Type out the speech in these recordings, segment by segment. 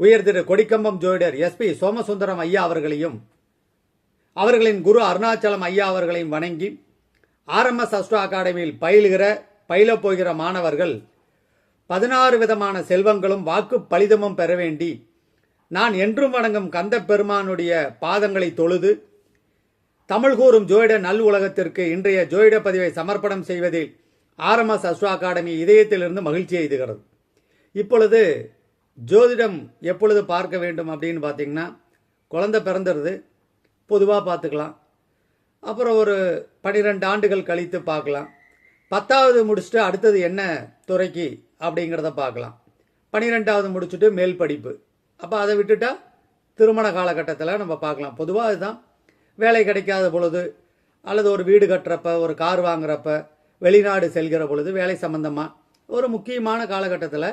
உயர் திரு கொடிக்கம்பம் ஜோதிடர் எஸ்பி சோமசுந்தரம் ஐயா அவர்களையும் அவர்களின் குரு அருணாச்சலம் ஐயா அவர்களையும் வணங்கி ஆர்எம்எஸ் அஸ்ட்ரோ அகாடமியில் பயிலுகிற பயிலப் போகிற மாணவர்கள் பதினாறு விதமான செல்வங்களும் வாக்கு பலிதமும் பெற வேண்டி நான் என்றும் வணங்கும் கந்த பெருமானுடைய பாதங்களை தொழுது தமிழ் கூறும் ஜோயிட நல் உலகத்திற்கு இன்றைய ஜோயிட பதிவை சமர்ப்பணம் செய்வதில் ஆர்எம்எஸ் அஸ்ட்ரோ அகாடமி இதயத்திலிருந்து மகிழ்ச்சி எய்துகிறது இப்பொழுது ஜோதிடம் எப்பொழுது பார்க்க வேண்டும் அப்படின்னு பார்த்தீங்கன்னா குழந்தை பிறந்துருது பொதுவாக பார்த்துக்கலாம். அப்புறம் ஒரு பன்னிரெண்டு ஆண்டுகள் கழித்து பார்க்கலாம். பத்தாவது முடிச்சுட்டு அடுத்தது என்ன துறைக்கு அப்படிங்கிறத பார்க்கலாம். பன்னிரெண்டாவது முடிச்சுட்டு மேல் படிப்பு. அப்போ அதை விட்டுட்டா திருமண காலகட்டத்தில் நம்ம பார்க்கலாம். பொதுவாக அதுதான். வேலை கிடைக்காத பொழுது அல்லது ஒரு வீடு கட்டுறப்ப ஒரு கார் வாங்குறப்ப வெளிநாடு செல்கிற பொழுது வேலை சம்பந்தமாக ஒரு முக்கியமான காலகட்டத்தில்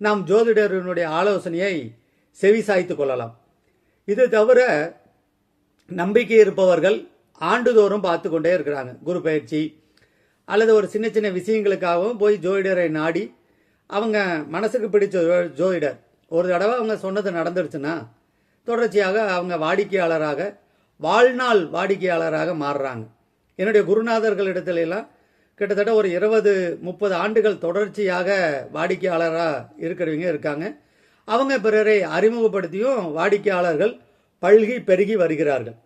நாம் ஜோதிடரினுடைய ஆலோசனையை செவிசாய்த்து கொள்ளலாம். இது தவிர நம்பிக்கை இருப்பவர்கள் ஆண்டுதோறும் பார்த்து கொண்டே இருக்கிறாங்க. குரு பயிற்சி அல்லது ஒரு சின்ன சின்ன விஷயங்களுக்காகவும் போய் ஜோதிடரை நாடி அவங்க மனசுக்கு பிடிச்ச ஜோ- ஜோதிடர். ஒரு தடவை அவங்க சொன்னது நடந்துருச்சுன்னா தொடர்ச்சியாக அவங்க வாடிக்கையாளராக வாழ்நாள் வாடிக்கையாளராக மாறுறாங்க. என்னுடைய குருநாதர்களிடத்துல எல்லாம் கிட்டத்தட்ட ஒரு இருபது முப்பது ஆண்டுகள் தொடர்ச்சியாக வாடிக்கையாளராக இருக்கிறவங்க இருக்காங்க. அவங்க பிறரை அறிமுகப்படுத்தியும் வாடிக்கையாளர்கள் பல்கி பெருகி வருகிறார்கள்.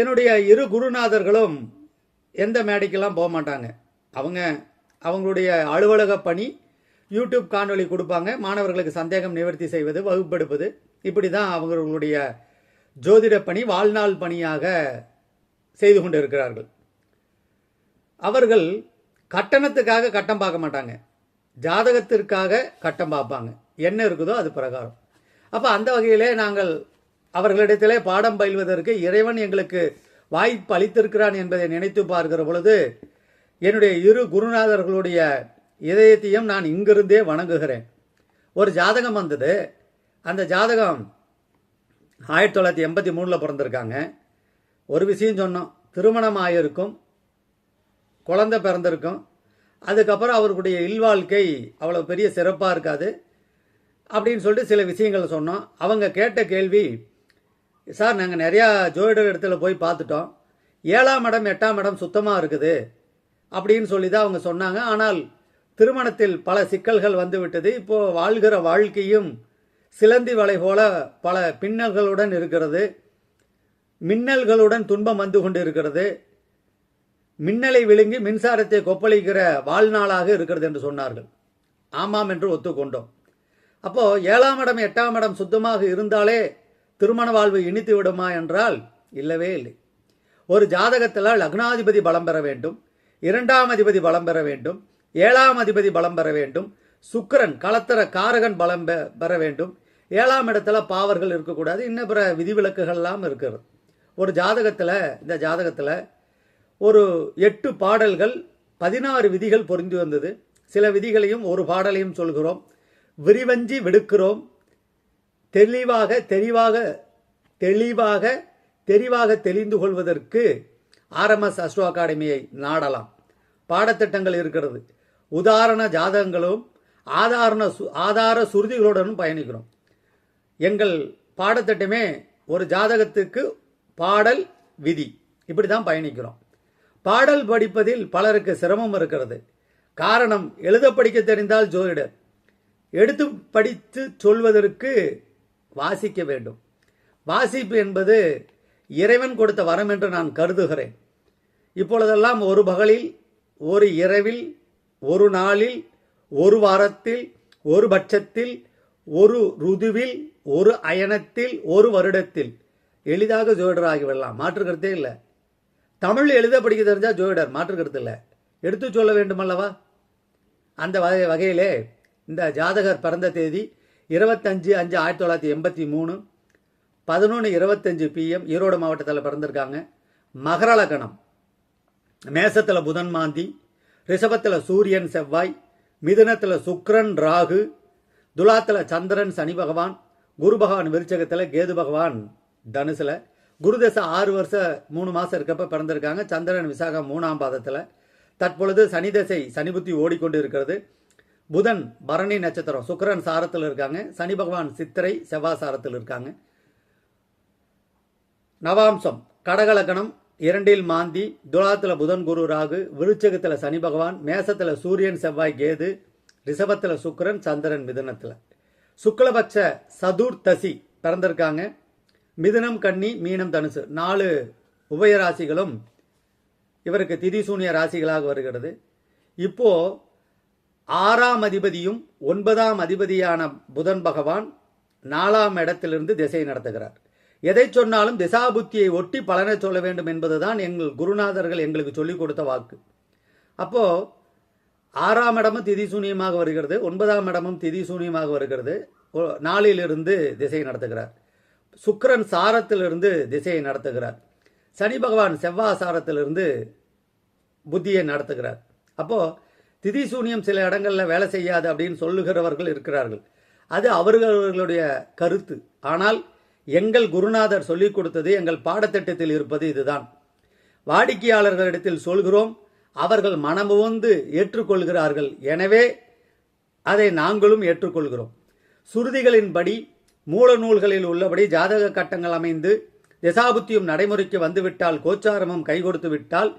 என்னுடைய இரு குருநாதர்களும் எந்த மேடைக்கெல்லாம் போக மாட்டாங்க. அவங்க அவங்களுடைய அலுவலக பணி யூடியூப் காணொலி கொடுப்பாங்க. மாணவர்களுக்கு சந்தேகம் நிவர்த்தி செய்வது வகுப்பெடுப்பது. இப்படி தான் அவங்களுடைய ஜோதிட பணி வாழ்நாள் பணியாக செய்து கொண்டு இருக்கிறார்கள் அவர்கள் கட்டணத்துக்காக கட்டம் பார்க்க மாட்டாங்க. ஜாதகத்திற்காக கட்டம் பார்ப்பாங்க. என்ன இருக்குதோ அது பிரகாரம். அப்போ அந்த வகையிலே நாங்கள் அவர்களிடத்திலே பாடம் பயில்வதற்கு இறைவன் எங்களுக்கு வாய்ப்பு அளித்திருக்கிறான் என்பதை நினைத்து பார்க்கிற பொழுது என்னுடைய இரு குருநாதர்களுடைய இதயத்தையும் நான் இங்கிருந்தே வணங்குகிறேன். ஒரு ஜாதகம் வந்தது. அந்த ஜாதகம் ஆயிரத்தி தொள்ளாயிரத்தி எண்பத்தி மூணில் பிறந்திருக்காங்க. ஒரு விஷயம் சொன்னோம். திருமணம் ஆகியிருக்கும் குழந்தை பிறந்திருக்கும். அதுக்கப்புறம் அவருடைய இல்வாழ்க்கை அவ்வளோ பெரிய சிறப்பாக இருக்காது. அப்படின்னு சொல்லிட்டு சில விஷயங்கள் சொன்னோம். அவங்க கேட்ட கேள்வி சார் நாங்கள் நிறையா ஜோதிடர் இடத்துல போய் பார்த்துட்டோம். ஏழாம் இடம் எட்டாம் இடம் சுத்தமாக இருக்குது? அப்படின்னு சொல்லி தான் அவங்க சொன்னாங்க. ஆனால் திருமணத்தில் பல சிக்கல்கள் வந்துவிட்டது இப்போது வாழ்கிற வாழ்க்கையும் சிலந்தி வலை போல பல பின்னல்களுடன் இருக்கிறது. மின்னல்களுடன் துன்பம் வந்து கொண்டு இருக்கிறது மின்னலை விழுங்கி மின்சாரத்தை கொப்பளிக்கிற வாழ்நாளாக இருக்கிறது என்று சொன்னார்கள். ஆமாம் என்று ஒத்துக்கொண்டோம். அப்போ ஏழாம் இடம் எட்டாம் இடம் சுத்தமாக இருந்தாலே திருமண வாழ்வு இனித்து விடுமா என்றால் இல்லவே இல்லை. ஒரு ஜாதகத்தில் லக்னாதிபதி பலம் பெற வேண்டும் இரண்டாம் அதிபதி பலம் பெற வேண்டும் ஏழாம் அதிபதி பலம் பெற வேண்டும் சுக்கரன் கலத்தர காரகன் பலம் பெ- பெற வேண்டும். ஏழாம் இடத்துல பாவர்கள் இருக்கக்கூடாது இன்னும் பிற விதிவிலக்குகள்லாம் இருக்கிறது. ஒரு ஜாதகத்தில் இந்த ஜாதகத்தில் ஒரு எட்டு பாடல்கள் பதினாறு விதிகள் பொருந்தி வந்தது. சில விதிகளையும் ஒரு பாடலையும் சொல்கிறோம். விரிவஞ்சி விடுக்கிறோம். தெளிவாக தெளிவாக தெளிவாக தெரிவாக தெளிந்து கொள்வதற்கு ஆர்எம்எஸ் அஸ்ட்ரோ அகாடமியை நாடலாம். பாடத்திட்டங்கள் இருக்கிறது. உதாரண ஜாதகங்களும் ஆதாரண சு- ஆதார சுருதிகளுடனும் பயணிக்கிறோம். எங்கள் பாடத்திட்டமே ஒரு ஜாதகத்துக்கு பாடல் விதி. இப்படி தான் பயணிக்கிறோம். பாடல் படிப்பதில் பலருக்கு சிரமம் இருக்கிறது. காரணம் எழுத படிக்க தெரிந்தால் ஜோதிடர். எடுத்து படித்து சொல்வதற்கு வாசிக்க வேண்டும். வாசிப்பு என்பது இறைவன் கொடுத்த வரம் என்று நான் கருதுகிறேன். இப்பொழுதெல்லாம் ஒரு பகலில் ஒரு இரவில் ஒரு நாளில் ஒரு வாரத்தில் ஒரு பட்சத்தில் ஒரு ருதுவில் ஒரு அயனத்தில் ஒரு வருடத்தில். எளிதாக ஜோடராகிவிடலாம் ஆகிவிடலாம் மாற்று கருத்தே இல்லை. தமிழ் எழுத படிக்க தெரிஞ்சால் ஜோதிடர் மாற்று கருத்து இல்லை. எடுத்து சொல்ல வேண்டுமல்லவா? அந்த வகை வகையிலே இந்த ஜாதகர் பிறந்த தேதி இருபத்தஞ்சு அஞ்சு ஆயிரத்தி தொள்ளாயிரத்தி எண்பத்தி மூணு பதினொன்று இருபத்தஞ்சு பிஎம் ஈரோடு மாவட்டத்தில் பிறந்திருக்காங்க. மகர லக்கணம் மேசத்தில் புதன் மாந்தி ரிஷபத்தில் சூரியன் செவ்வாய் மிதுனத்தில் சுக்ரன் ராகு துலாத்தில் சந்திரன் சனி பகவான் குரு பகவான் விருச்சகத்தில் கேது பகவான் தனுசில். குருதசை ஆறு வருஷம் மூணு மாதம் இருக்கப்ப பிறந்திருக்காங்க. சந்திரன் விசாகம் மூணாம் பாதத்தில். தற்பொழுது சனி தசை சனி புத்தி ஓடிக்கொண்டு இருக்கிறது. புதன் பரணி நட்சத்திரம் சுக்கரன் சாரத்தில் இருக்காங்க. சனி பகவான் சித்திரை செவ்வாய் சாரத்தில் இருக்காங்க. நவாம்சம் கடகலக்கணம் இரண்டில் மாந்தி துலாத்தில் புதன் குரு ராகு விருச்சகத்தில் சனி பகவான் மேசத்தில் சூரியன் செவ்வாய் கேது ரிசபத்தில் சுக்கரன் சந்திரன் மிதனத்தில். சுக்லபட்ச சதுர்த்தசி பிறந்திருக்காங்க. மிதுனம் கன்னி மீனம் தனுசு. நாலு உபய ராசிகளும் இவருக்கு திதிசூனிய ராசிகளாக வருகிறது. இப்போ ஆறாம் அதிபதியும் ஒன்பதாம் அதிபதியான புதன் பகவான் நாலாம் இடத்திலிருந்து திசை நடத்துகிறார். எதை சொன்னாலும் திசாபுத்தியை ஒட்டி பலனை சொல்ல வேண்டும் என்பதுதான் எங்கள் குருநாதர்கள் எங்களுக்கு சொல்லிக் கொடுத்த வாக்கு. அப்போ ஆறாம் இடமும் திதி சூனியமாக வருகிறது ஒன்பதாம் இடமும் திதி சூனியமாக வருகிறது நாளிலிருந்து திசை நடத்துகிறார். சுக்கரன் சாரத்திலிருந்து திசையை நடத்துகிறார். சனி பகவான் செவ்வாய் சாரத்திலிருந்து புத்தியை நடத்துகிறார். அப்போ திதி சூனியம் சில இடங்களில் வேலை செய்யாது அப்படின்னு சொல்லுகிறவர்கள் இருக்கிறார்கள். அது அவர்களுடைய கருத்து. ஆனால் எங்கள் குருநாதர் சொல்லிக் கொடுத்தது எங்கள் பாடத்திட்டத்தில் இருப்பது இதுதான். வாடிக்கையாளர்களிடத்தில் சொல்கிறோம் அவர்கள் மனமுவந்து ஏற்றுக்கொள்கிறார்கள். எனவே அதை நாங்களும் ஏற்றுக்கொள்கிறோம். சுருதிகளின்படி மூல நூல்களில் உள்ளபடி ஜாதக கட்டங்கள் அமைந்து திசாபுத்தியும் நடைமுறைக்கு வந்துவிட்டால் கோச்சாரமும் கை கொடுத்து விட்டால்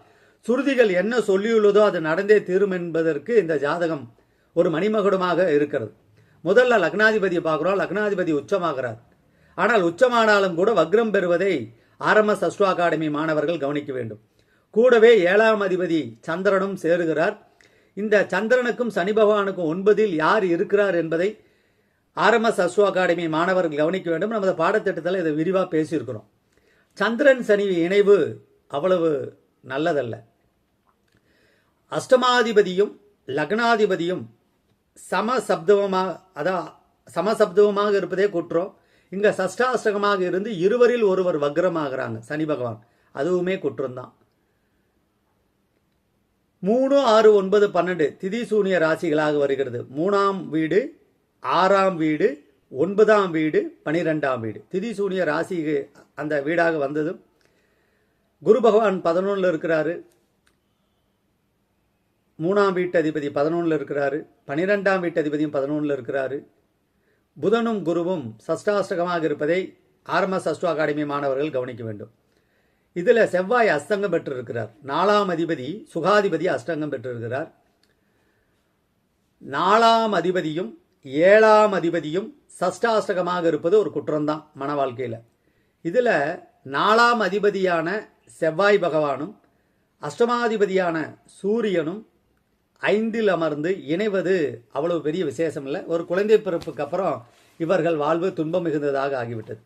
சுருதிகள் என்ன சொல்லியுள்ளதோ அது நடந்தே தீரும் என்பதற்கு இந்த ஜாதகம் ஒரு மணிமகுடமாக இருக்கிறது. முதல்ல லக்னாதிபதி பார்க்குறோம் லக்னாதிபதி உச்சமாகிறார். ஆனால் உச்சமானாலும் கூட வக்ரம் பெறுவதை ஆர்எம்எஸ் அஸ்ட்ரோ அகாடமி மாணவர்கள் கவனிக்க வேண்டும். கூடவே ஏழாம் அதிபதி சந்திரனும் சேருகிறார். இந்த சந்திரனுக்கும் சனி பகவானுக்கும் ஒன்பதில் யார் இருக்கிறார் என்பதை ஆர்எம்எஸ் அஸ்ட்ரோ அகாடமி மாணவர்கள் கவனிக்க வேண்டும். நமது பாடத்திட்டத்தில் இதை விரிவாக பேசியிருக்கிறோம். சந்திரன் சனி இணைவு அவ்வளவு நல்லதல்ல. அஷ்டமாதிபதியும் லக்னாதிபதியும் சமசப்தவமாக அதான் சமசப்தவமாக இருப்பதே குற்றம். இங்கே சஷ்டாஷ்டகமாக இருந்து இருவரில் ஒருவர் வக்ரமாகறாங்க சனி பகவான். அதுவுமே குற்றம்தான். மூணு ஆறு ஒன்பது பன்னெண்டு திதி சூனிய ராசிகளாக வருகிறது. மூணாம் வீடு ஆறாம் வீடு ஒன்பதாம் வீடு பனிரெண்டாம் வீடு. திதி சூனிய ராசிக்கு அந்த வீடாக வந்ததும் குரு பகவான் பதினொன்றில் இருக்கிறாரு. மூணாம் வீட்டு அதிபதி பதினொன்றில் இருக்கிறாரு. பனிரெண்டாம் வீட்டு அதிபதியும் பதினொன்றில் இருக்கிறாரு. புதனும் குருவும் சஷ்டாஷ்டகமாக இருப்பதை ஆர்எம்எஸ் அஸ்ட்ரோ அகாடமி மாணவர்கள் கவனிக்க வேண்டும். இதில் செவ்வாய் அஸ்தங்கம் பெற்றிருக்கிறார். நாலாம் அதிபதி சுகாதிபதி அஷ்டங்கம் பெற்றிருக்கிறார். நாலாம் அதிபதியும் ஏழாம் அதிபதியும் சஷ்டாஷ்டகமாக இருப்பது ஒரு குற்றம்தான் மன வாழ்க்கையில். இதில் நாலாம் அதிபதியான செவ்வாய் பகவானும் அஷ்டமாதிபதியான சூரியனும் ஐந்தில் அமர்ந்து இணைவது அவ்வளவு பெரிய விசேஷம் இல்லை ஒரு குழந்தை பிறப்புக்கு அப்புறம் இவர்கள் வாழ்வு துன்பம் மிகுந்ததாக ஆகிவிட்டது.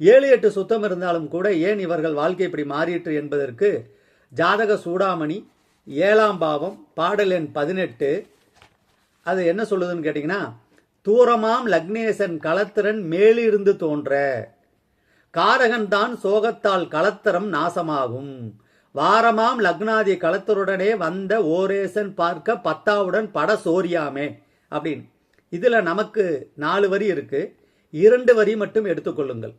ஏழு எட்டு சுத்தம் இருந்தாலும் கூட ஏன் இவர்கள் வாழ்க்கை இப்படி மாறிற்று என்பதற்கு ஜாதக சூடாமணி ஏழாம் பாவம் பாடல் எண் பதினெட்டு அது என்ன சொல்லுதுன்னு கேட்டிங்கன்னா தூரமாம் லக்னேசன் களத்திரன் மேலிருந்து தோன்ற காரகன் தான் சோகத்தால் களத்திரம் நாசமாகும். வாரமாம் லக்னாதி களத்தருடனே வந்த ஓரேசன் பார்க்க பத்தாவுடன் பட சோரியாமே அப்படின்னு. இதுல நமக்கு நாலு வரி இருக்கு. இரண்டு வரி மட்டும் எடுத்துக்கொள்ளுங்கள்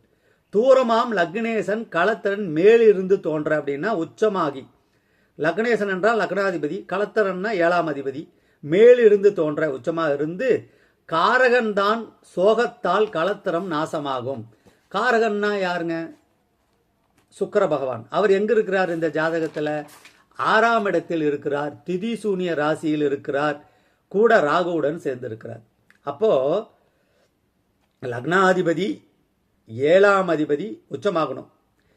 தூரமாம் லக்னேசன் களத்திரன் மேலிருந்து தோன்ற அப்படின்னா உச்சமாகி. லக்னேசன் என்றால் லக்னாதிபதி களத்திரன்னா ஏழாம் அதிபதி. மேலிருந்து தோன்ற உச்சமாக இருந்து காரகன்தான் சோகத்தால் களத்திரம் நாசமாகும். காரகன்னா யாருங்க? சுக்கர பகவான். அவர் எங்க இருக்கிறார் இந்த ஜாதகத்துல? ஆறாம் இடத்தில் இருக்கிறார் திதி சூனிய ராசியில் இருக்கிறார் கூட ராகுவுடன் சேர்ந்திருக்கிறார். அப்போ லக்னாதிபதி ஏழாம் அதிபதி உச்சமாகணும்.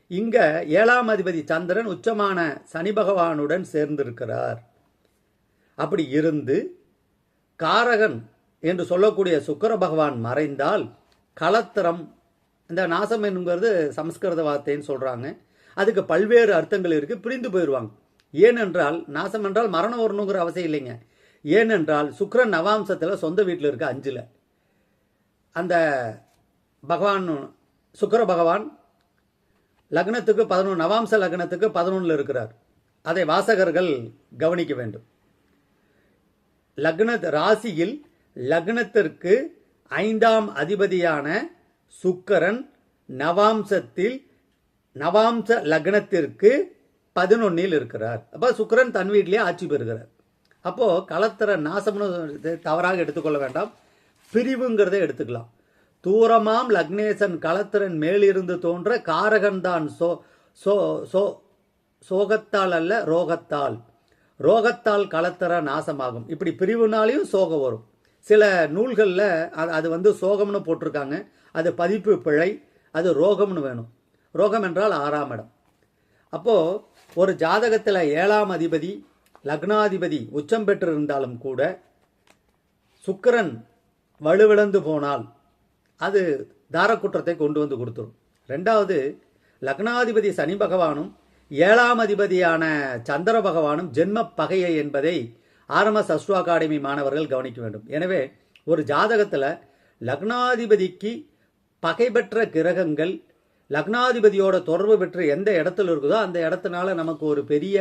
இங்க ஏழாம் அதிபதி சந்திரன் உச்சமான சனி பகவானுடன் சேர்ந்திருக்கிறார். அப்படி இருந்து காரகன் என்று சொல்லக்கூடிய சுக்கர பகவான் மறைந்தால் கலத்திரம் இந்த நாசம் என்கிறது சமஸ்கிருத வார்த்தைன்னு சொல்கிறாங்க அதுக்கு பல்வேறு அர்த்தங்கள் இருக்குது பிரிந்து போயிடுவாங்க ஏனென்றால் நாசம் என்றால் மரணம் வரணுங்கிற அவசியம் இல்லைங்க. ஏனென்றால் சுக்கரன் நவாம்சத்தில் சொந்த வீட்டில் இருக்க அஞ்சில். அந்த பகவான் சுக்கர பகவான் லக்னத்துக்கு பதினொன்று நவாம்ச லக்னத்துக்கு பதினொன்றில் இருக்கிறார். அதை வாசகர்கள் கவனிக்க வேண்டும். லக்ன ராசியில் லக்னத்திற்கு ஐந்தாம் அதிபதியான சுக்கரன் நவாம்சத்தில் நவாம்ச லக்னத்திற்கு பதினொன்னில் இருக்கிறார். அப்போ சுக்கரன் தன் வீட்டிலேயே ஆட்சி பெறுகிறார். அப்போ களத்திர நாசம்னு தவறாக எடுத்துக்கொள்ள வேண்டாம். பிரிவுங்கிறதை எடுத்துக்கலாம். தூரமாம் லக்னேசன் களத்திரன் மேலிருந்து தோன்ற காரகன்தான் சோ சோ சோ சோகத்தால் அல்ல ரோகத்தால். ரோகத்தால் கலத்தர நாசமாகும். இப்படி பிரிவுனாலையும் சோகம் வரும். சில நூல்களில் அது அது வந்து சோகம்னு போட்டிருக்காங்க. அது பதிப்பு பிழை அது ரோகம்னு வேணும். ரோகம் என்றால் ஆறாம் இடம். அப்போது ஒரு ஜாதகத்தில் ஏழாம் அதிபதி லக்னாதிபதி உச்சம் பெற்றிருந்தாலும் கூட சுக்கிரன் வலுவிழந்து போனால் அது தாரக்குற்றத்தை கொண்டு வந்து கொடுத்துரும். ரெண்டாவது லக்னாதிபதி சனி பகவானும் ஏழாம் அதிபதியான சந்திர பகவானும் ஜென்ம பகையை என்பதை ஆர்எம்எஸ் அஸ்ட்ரோ அகாடமி மாணவர்கள் கவனிக்க வேண்டும். எனவே ஒரு ஜாதகத்தில் லக்னாதிபதிக்கு பகை பெற்ற கிரகங்கள் லக்னாதிபதியோட தொடர்பு பெற்று எந்த இடத்துல இருக்குதோ அந்த இடத்துனால நமக்கு ஒரு பெரிய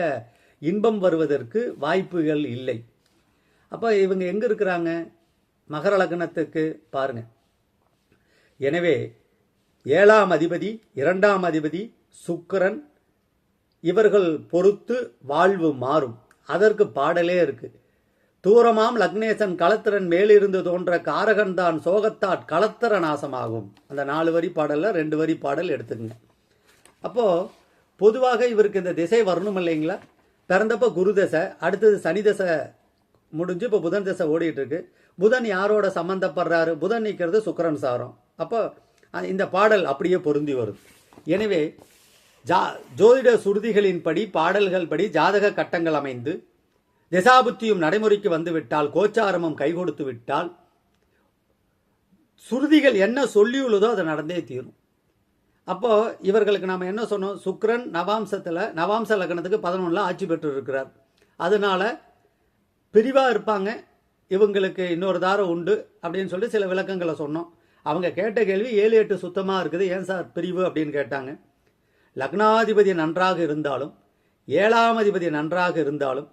இன்பம் வருவதற்கு வாய்ப்புகள் இல்லை. அப்போ இவங்க எங்கே இருக்கிறாங்க? மகர லக்னத்துக்கு பாருங்க. எனவே ஏழாம் அதிபதி இரண்டாம் அதிபதி சுக்கிரன் இவர்கள் பொறுத்து வாழ்வு மாறும். அதற்கு பாடலே இருக்கு. தூரமாம் லக்னேசன் களத்திரன் மேலிருந்து தோன்ற காரகன் தான் சோகத்தாட் களத்திர நாசமாகும். அந்த நாலு வரி பாடலில் ரெண்டு வரி பாடல் எடுத்துக்கங்க. அப்போது பொதுவாக இவருக்கு இந்த திசை வரணும் இல்லைங்களா? பிறந்தப்போ குரு தசை அடுத்தது சனி தசை முடிஞ்சு இப்போ புதன் தசை ஓடிட்டுருக்கு. புதன் யாரோட சம்மந்தப்படுறாரு புதன் நிற்கிறது சுக்கரன் சாரம். அப்போ இந்த பாடல் அப்படியே பொருந்தி வரும். எனவே ஜா ஜோதிட சுருதிகளின்படி பாடல்கள் படி ஜாதக கட்டங்கள் அமைந்து திசாபுத்தியும் நடைமுறைக்கு வந்துவிட்டால் கோச்சாரமும் கை கொடுத்து விட்டால் சுருதிகள் என்ன சொல்லியுள்ளதோ அது நடந்தே தீரும். அப்போ இவர்களுக்கு நாம் என்ன சொன்னோம்? சுக்ரன் நவாம்சத்தில் நவாம்ச லக்னத்துக்கு பதினொன்றில் ஆட்சி பெற்று இருக்கிறார் அதனால பிரிவாக இருப்பாங்க. இவங்களுக்கு இன்னொரு தாரம் உண்டு அப்படின்னு சொல்லி சில விளக்கங்களை சொன்னோம். அவங்க கேட்ட கேள்வி ஏழு எட்டு சுத்தமாக இருக்குது. ஏன் சார் பிரிவு அப்படின்னு கேட்டாங்க. லக்னாதிபதி நன்றாக இருந்தாலும் ஏழாம் அதிபதி நன்றாக இருந்தாலும்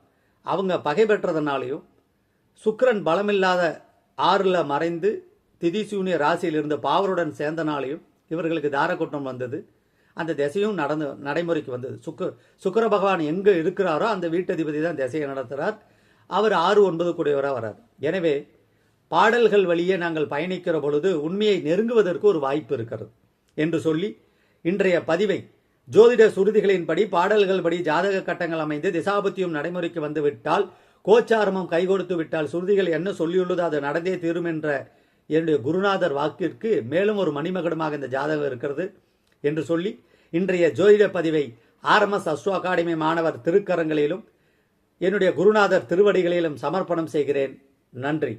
அவங்க பகை பெற்றதுனாலையும் சுக்கரன் பலமில்லாத ஆறில் மறைந்து திதிசூனிய ராசியில் இருந்த பாவருடன் சேர்ந்தனாலையும் இவர்களுக்கு தாரக்கூட்டம் வந்தது. அந்த திசையும் நடந்து நடைமுறைக்கு வந்தது. சுக்க சுக்கர பகவான் எங்கே இருக்கிறாரோ அந்த வீட்டதிபதி தான் திசையை நடத்துகிறார் அவர் ஆறு ஒன்பது கூடியவராக வரார் எனவே பாடல்கள் வழியே நாங்கள் பயணிக்கிற பொழுது உண்மையை நெருங்குவதற்கு ஒரு வாய்ப்பு இருக்கிறது என்று சொல்லி இன்றைய பதிவை ஜோதிட சுருதிகளின்படி பாடல்கள் படி ஜாதக கட்டங்கள் அமைந்து திசாபத்தியும் நடைமுறைக்கு வந்துவிட்டால் கோச்சாரமும் கை கொடுத்து விட்டால் சுருதிகள் என்ன சொல்லியுள்ளதோ அது நடந்தே தீரும் என்ற என்னுடைய குருநாதர் வாக்கிற்கு மேலும் ஒரு மணிமகுடமாக இந்த ஜாதகம் இருக்கிறது என்று சொல்லி இன்றைய ஜோதிட பதிவை ஆர்எம்எஸ் அஸ்ட்ரோ அகாடமி மாணவர் திருக்கரங்களிலும் என்னுடைய குருநாதர் திருவடிகளிலும் சமர்ப்பணம் செய்கிறேன். நன்றி.